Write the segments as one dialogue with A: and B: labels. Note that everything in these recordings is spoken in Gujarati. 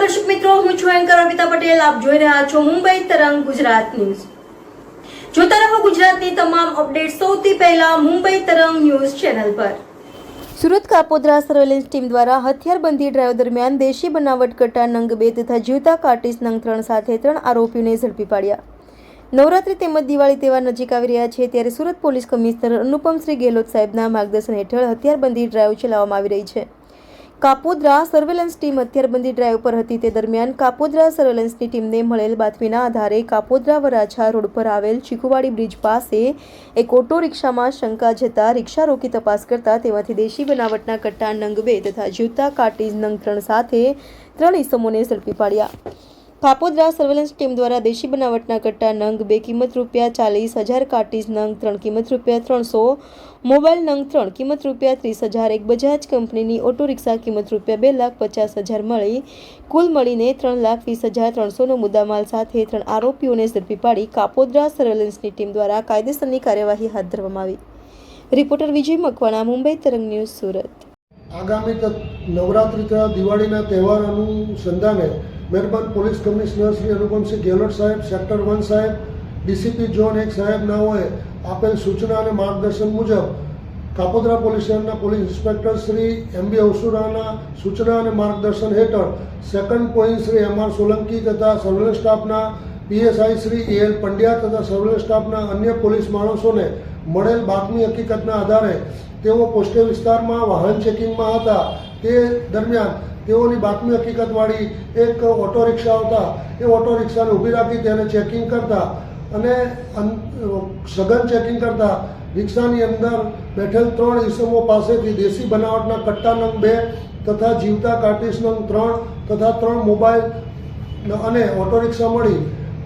A: મિત્રો, હું છું એન્કર અર્પિતા પટેલ. આપ જોઈ રહ્યા છો મુંબઈ તરંગ ગુજરાત ન્યૂઝ. જોતા રહો ગુજરાતની તમામ અપડેટ સૌથી પહેલા મુંબઈ તરંગ ન્યૂઝ ચેનલ પર. સુરત કાપોદ્રા સર્વેલન્સ ટીમ દ્વારા હથિયારબંધી ડ્રાઈવ દરમિયાન દેશી બનાવટ કટ્ટા નંગ બે તથા જીવતા કાર્ટિસ નંગ ત્રણ સાથે ત્રણ આરોપીઓને ઝડપી પાડ્યા. નવરાત્રી તેમજ દિવાળી તહેવાર નજીક આવી રહ્યા છે ત્યારે સુરત પોલીસ કમિશનર અનુપમશ્રી ગેહલોત સાહેબના માર્ગદર્શન હેઠળ હથિયારબંધી ડ્રાઈવ ચલાવવામાં આવી રહી છે. કાપોદ્રા સર્વેલન્સ ટીમ હથિયારબંધી ડ્રાઈવ પર હતી. તે દરમિયાન કાપોદ્રા સર્વેલન્સની ટીમને મળેલ બાતમીના આધારે કાપોદ્રા વરાછા રોડ પર આવેલ ચીકુવાડી બ્રિજ પાસે એક ઓટો રિક્ષામાં શંકા જતા રિક્ષા રોકી તપાસ કરતા તેમાંથી દેશી બનાવટના કટ્ટા નંગ બે તથા જીવતા કાર્ટીજ નંગ સાથે ત્રણ ઇસમોને ઝડપી પાડ્યા. કાપોદ્રા સર્વેલન્સ ટીમ દ્વારા દેશી બનાવટના કટ્ટા નંગ, બે કિંમત રૂપિયા, ચાલીસ હજાર કાર્ટીજ નંગ, ત્રણ કિંમત રૂપિયા, ત્રણસો, મોબાઈલ નંગ, ત્રણ કિંમત રૂપિયા, ત્રીસ હજાર, એક બજાજ કંપનીની ઓટો રિક્ષા કિંમત રૂપિયા, બે લાખ પચાસ હજાર મળી. કુલ મળીને ત્રણ લાખ વીસ હજાર ત્રણસોનો મુદ્દામાલ સાથે ત્રણ આરોપીઓને ઝડપી પાડી કાપોદ્રા સર્વેલન્સની ટીમ દ્વારા કાયદેસરની કાર્યવાહી હાથ ધરવામાં આવી. રિપોર્ટર વિજય મકવાણા, મુંબઈ તરંગ ન્યૂઝ, સુરત.
B: આગામી નવરાત્રિ તથા દિવાળીના તહેવાર અનુસંધાને મહેરબાન પોલીસ કમિશનર શ્રી અનુપમસિંહ ગેહલોત સાહેબ, સેક્ટર વન સાહેબ, ડીસીપી ઝોન એક સાહેબ નાઓએ આપેલ સૂચના અને માર્ગદર્શન મુજબ કાપોદ્રા પોલીસ સ્ટેશનના police inspector Shri M B અવસુરાના સૂચના અને માર્ગદર્શન હેઠળ second point Shri M R Solanki તથા સર્વેલન્સ સ્ટાફના PSI Shri A L Pandya તથા સર્વેલન્સ સ્ટાફના અન્ય પોલીસ માણસોને મળેલ બાતમી હકીકતના આધારે તેઓ પોસ્ટે વિસ્તારમાં વાહન ચેકિંગમાં હતા. તે દરમિયાન તેઓની બાતમી હકીકતવાળી એક ઓટો રિક્ષા આવતા એ ઓટો રિક્ષાને ઊભી રાખી તેને ચેકિંગ કરતા અને સઘન ચેકિંગ કરતા રિક્ષાની અંદર બેઠેલ ત્રણ ઈસમો પાસેથી દેશી બનાવટના કટ્ટા નંગ બે તથા જીવતા કાર્ટિસ નંગ ત્રણ તથા ત્રણ મોબાઈલ અને ઓટો રિક્ષા મળી.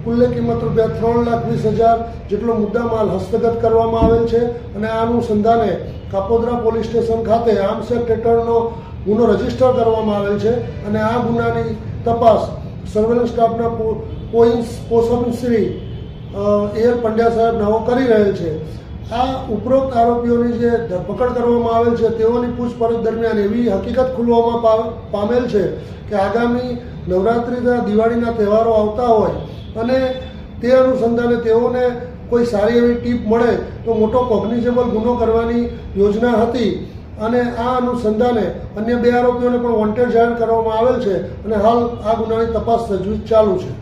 B: કુલ્લે કિંમત રૂપિયા ત્રણ લાખ વીસ હજાર જેટલો મુદ્દામાલ હસ્તગત કરવામાં આવેલ છે અને આ અનુસંધાને કાપોદ્રા પોલીસ સ્ટેશન ખાતે આર્મ્સ એક્ટ હેઠળનો ગુનો રજિસ્ટર કરવામાં આવેલ છે અને આ ગુનાની તપાસ સર્વેલન્સ સ્ટાફના પો- પોસમશ્રી એર પંડ્યા સાહેબ નવો કરી રહેલ છે. આ ઉપરોક્ત આરોપીઓની જે ધરપકડ કરવામાં આવેલ છે તેઓની પૂછપરછ દરમિયાન એવી હકીકત ખુલવામાં પામેલ છે કે આગામી નવરાત્રિના દિવાળીના તહેવારો આવતા હોય અને તે અનુસંધાને તેઓને કોઈ સારી એવી ટીપ મળે તો મોટો કોગ્નિઝેબલ ગુનો કરવાની યોજના હતી. અને આ અનુસંધાને અન્ય બે આરોપીઓને પણ વોન્ટેડ જાહેર કરવામાં આવેલ છે અને હાલ આ ગુનાની તપાસ તજવીજ ચાલુ છે.